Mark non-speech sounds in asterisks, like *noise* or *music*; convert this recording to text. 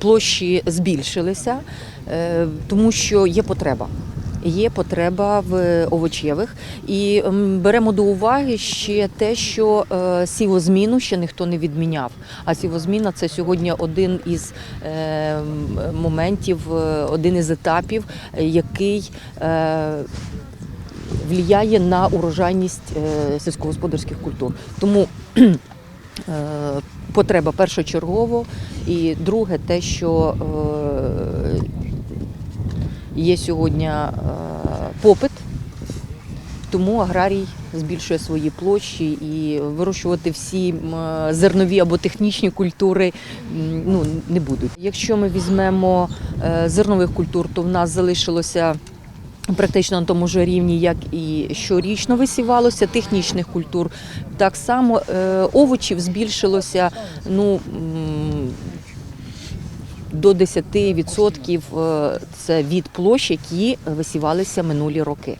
площі збільшилися, е, тому що є потреба. Є потреба в овочевих, і беремо до уваги ще те, що е, сівозміну ще ніхто не відміняв. А сівозміна це сьогодні один із е, моментів, один із етапів, який впливає на урожайність сільськогосподарських культур. Тому *clears throat* потреба першочергово, і друге, те, що е, є сьогодні е, попит, тому аграрій збільшує свої площі і вирощувати всі зернові або технічні культури ну, не будуть. Якщо ми візьмемо е, зернових культур, то в нас залишилося. Практично на тому ж рівні, як і щорічно висівалося, технічних культур. Так само е, овочів збільшилося ну, до 10% е, це від площ, які висівалися минулі роки.